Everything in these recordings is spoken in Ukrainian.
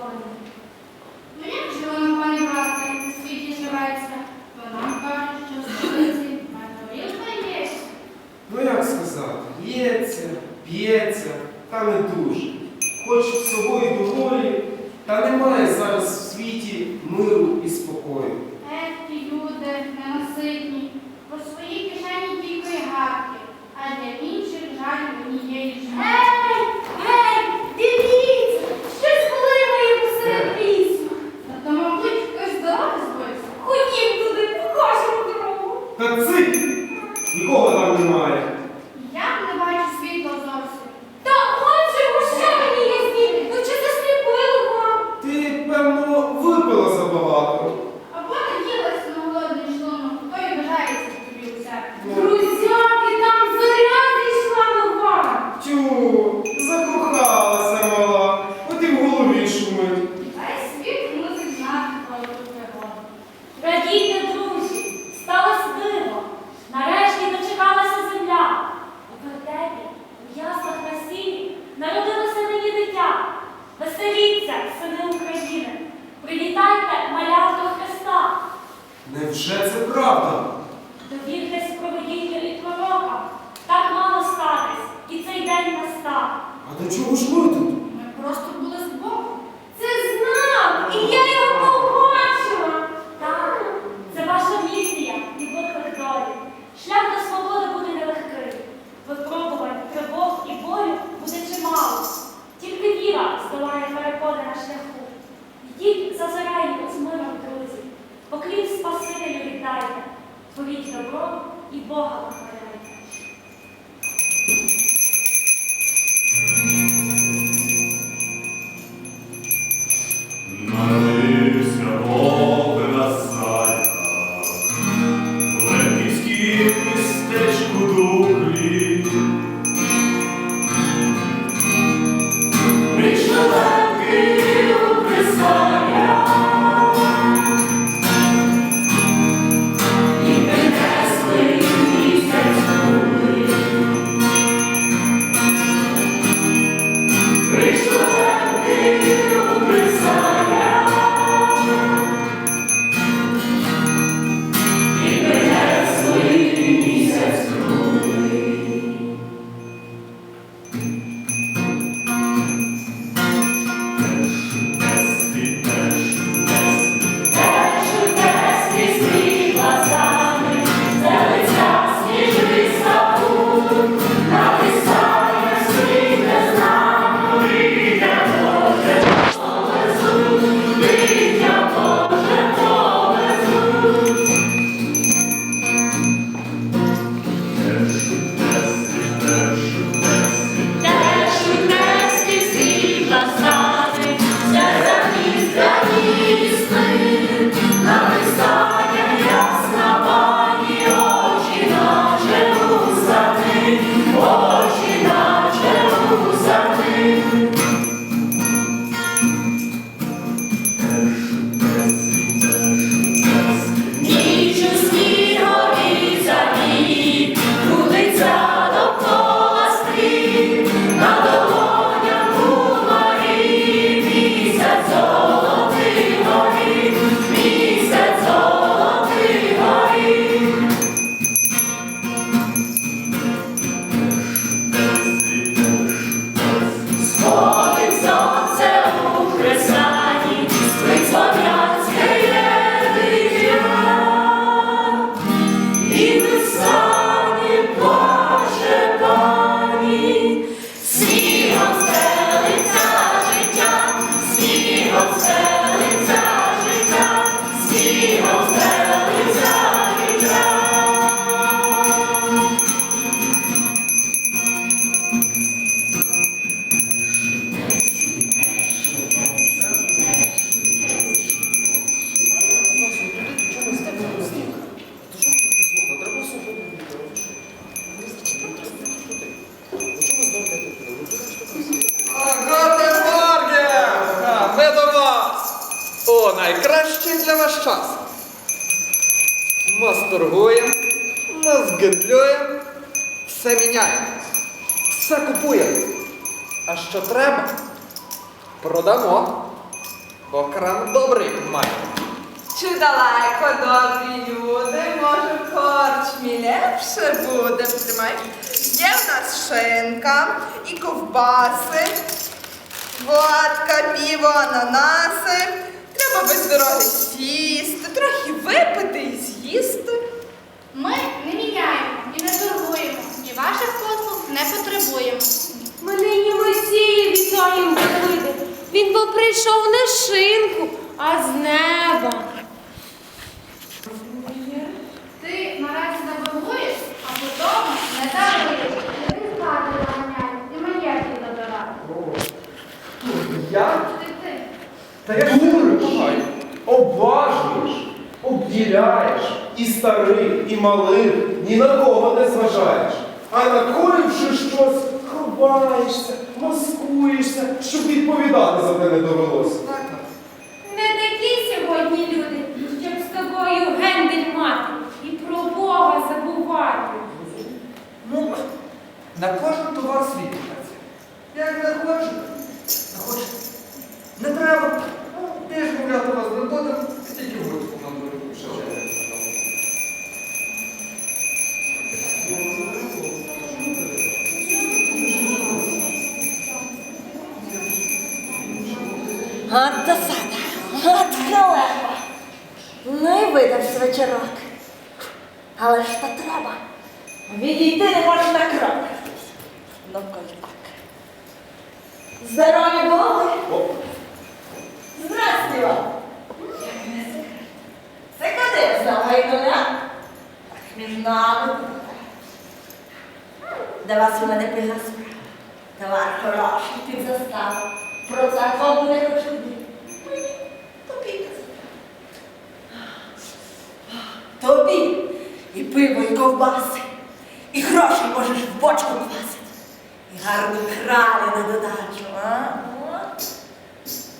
пані. Ну як же вона, пані брате, в світі живеться? Вона каже, що в столиці металівка є. Ну як сказати, лється, п'ється, та не дуже. Хоч собою доволі, та немає зараз в світі миру і спокою. Ех, ті люди, ненаситні, по своїй кишені тільки гадки, а для інших жаль мені є. кращий для вас час. Нас торгує, нас гендлює, все міняє, все купує. А що треба? Продамо, бо кран добрий має. Чи далеко добрі люди, може, корчмі лепше буде Тримай. Є в нас шинка і ковбаси, водка, піво, ананаси. Без дороги сісти, трохи випити і з'їсти. Ми не міняємо і не торгуємо, і ваших послуг не потребуємо. Ми нині Месії вітаємо Давиде. Він бо прийшов не з шинку, а з неба. Ти наразі заборгуєш, а потім не даруєш. Ти спати заганяєш і маєтки забирати. Я? Ти ти. Та я Дуриш, обділяєш і старих, і малих, ні на кого не зважаєш. А накоївши щось, ховаєшся, маскуєшся, щоб відповідати за те не довелося. Не такі сьогодні люди, щоб з тобою гендель мати і про Бога забувати. Ну, на кожен товар свій. Як не хоче, не хоче. Не треба. Ну, ти ж мовляти вас не будемо, тільки випадку нам буде ще От досада, от халепа. Ну і видався вечорок. Але ж то треба. Відійти не можна на крок. Ну, коли так. Здорові були? Здрасте вам. Як не секрет. Це куди знову гайдуля? Так між нами. До вас у мене пильна справа. Товар хороший під заставу. Про це вам буде один. Мені копійка забрала. Тобі і пиво, і ковбаси, і гроші можеш в бочку класити. І гарну кралю на додачу, а?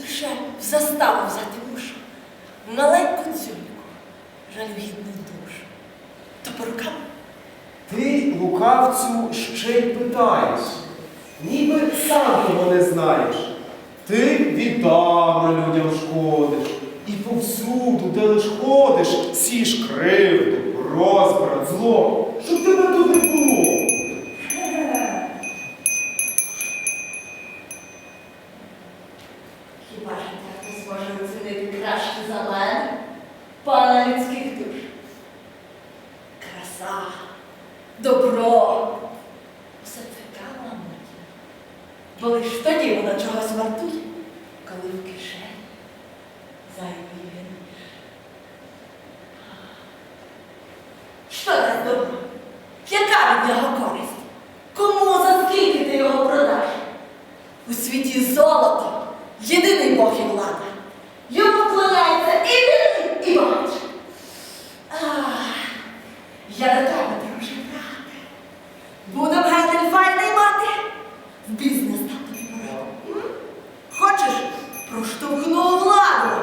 Лише в заставу взяти мушу. Маленьку дзюльку, жалюгідну душу. То по рукам. Ти, лукавцю, ще й питаєш, ніби сам його не знаєш. Ти віддавна людям шкодиш, і повсюду, де лиш ходиш, сієш кривду, розбрат, зло, щоб тебе тут не було. Хіба ж так хтось може оцінити краще за мене, пана людських душ? Краса, добро, все це кава мить. Бо лиш тоді вона чогось вартує, коли в кишені зайвий він. Що дасть добро? Яка від нього користь? Кому за скільки ти його продаш? У світі золото єдиний Бог і влада. Йому вклоняється і білий, і багач. Я до тебе, друже, брате. Буду в гетель файний мати. В бізнес дам тобі пораду. М? Хочеш? Проштовхну у владу.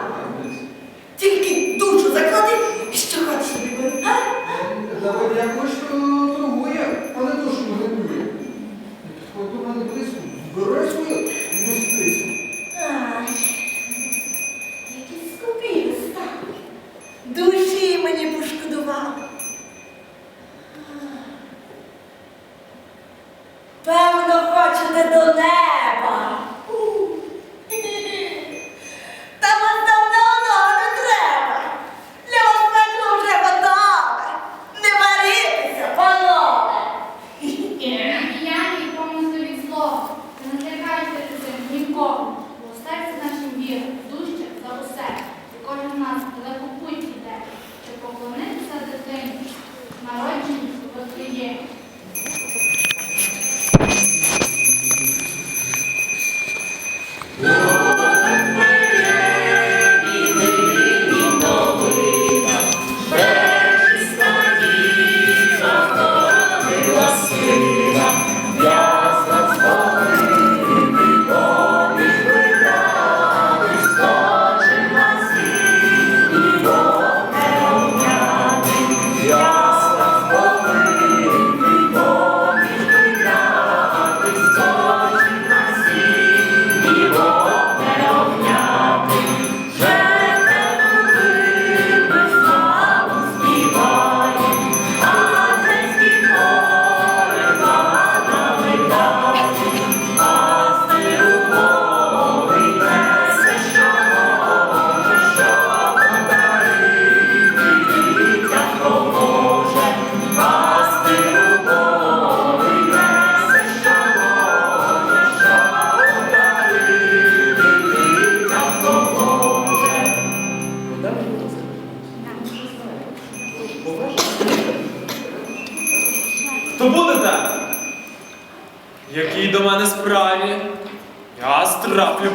Тільки душу заклади, і що хочеш тобі бери. а? Давид якось торгує, але душу манипулює. Підходь до мене близько, збирай свою мистицю. Ай, які скупі ви стали. Душі мені пошкодував.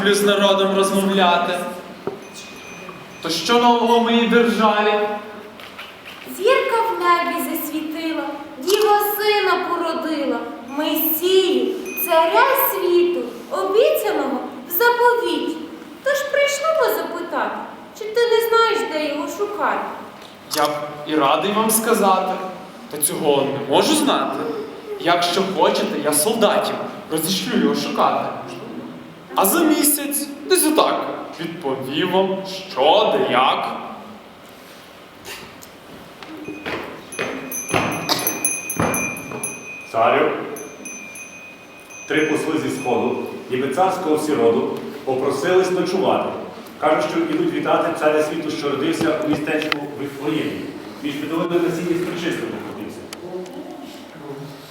Люблю з народом розмовляти. То що нового в моїй державі? Зірка в небі засвітила, діва сина породила, Месію, царя світу, обіцяного в заповіті. Тож прийшли ми запитати, чи ти не знаєш, де його шукати? Я б і радий вам сказати, та цього не можу знати. Якщо хочете, я солдатів розішлю його шукати. А за місяць десь отак відповів вам, що, де, як. Царю, три посли зі сходу, ніби царського сіроду, попросились ночувати. Кажуть, що ідуть вітати царя світу, що родився у містечку Вифлеємі. Між підовиною насіння з причистим походився.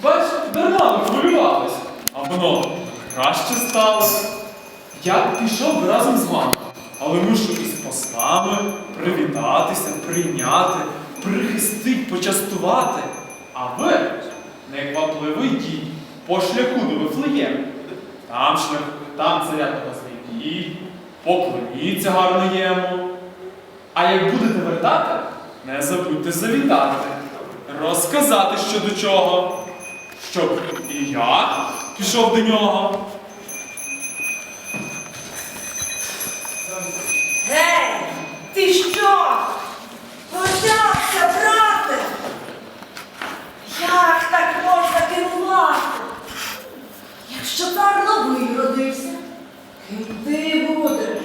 Бач, дарма ви хвилювались, а воно краще стало. Я б пішов разом з вами, але мушу із послами привітатися, прийняти, прихистить, почастувати. А ви, неквапливий дій, по шляху до Вифлеєму. Там шлях, там царя того знайдіть, поклоніться гарно йому. А як будете вертати, не забудьте завітати, розказати що до чого, щоб і я пішов до нього. що цар новий родився. Ким ти будеш?